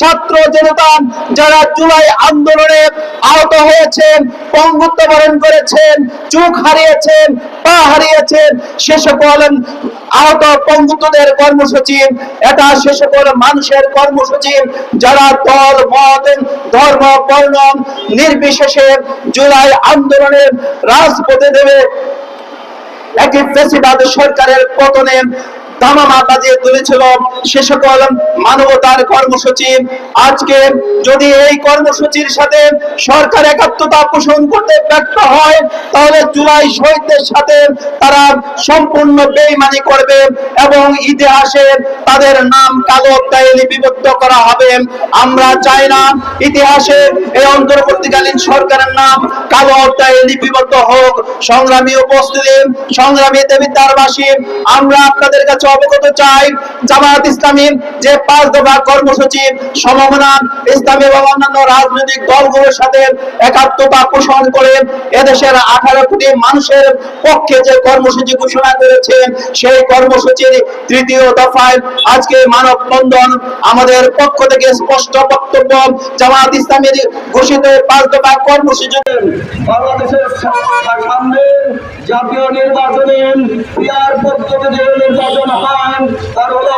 ছাত্র জনতা যারা জুলাই আন্দোলনে আহত হয়েছেন পঙ্গুত্ব বরণ করেছেন, চোখ হারিয়েছেন, পা হারিয়েছেন, সে সকল আহত পঙ্গুত্বদের কর্মসূচি এটা সে সকল মানুষের কর্মসূচি যারা দল মত ধর্ম, বর্ণ নির্বিশেষে জুলাই আন্দোলনের রাজপথে দেবে একই ফেসিবাদ সরকারের পতনে দামামা বাজিয়ে তুলেছিল তাদের নাম কালো লিপিবদ্ধ করা হবে। আমরা চাই না ইতিহাসে এই অন্তর্বর্তীকালীন সরকারের নাম কালো অধ্যায়ে লিপিবদ্ধ হোক। সংগ্রামী উপস্থিতি, সংগ্রামী দেবিদ্বারবাসী, আমরা আপনাদের কাছে অবগত চাই জামায়াত ইসলামী যে পাঁচ দফা কর্মসূচি, সমমনা, ইসলামী এবং অন্যান্য রাজনৈতিক দলগুলোর সাথে একাত্মতা পোষণ করে এদেশের আঠারো কোটি মানুষের পক্ষে যে কর্মসূচি ঘোষণা করেছে, সেই কর্মসূচির তৃতীয় দফায় আজকে মানব বন্ধন আমাদের পক্ষ থেকে স্পষ্ট বক্তব্য জামায়াত ইসলামীর ঘোষিত পাঁচ দফা কর্মসূচি। বাংলাদেশের সামনে জাতীয় নির্বাচনে পিয়ার পদ্ধতিতে নির্বাচন হয় তার হলো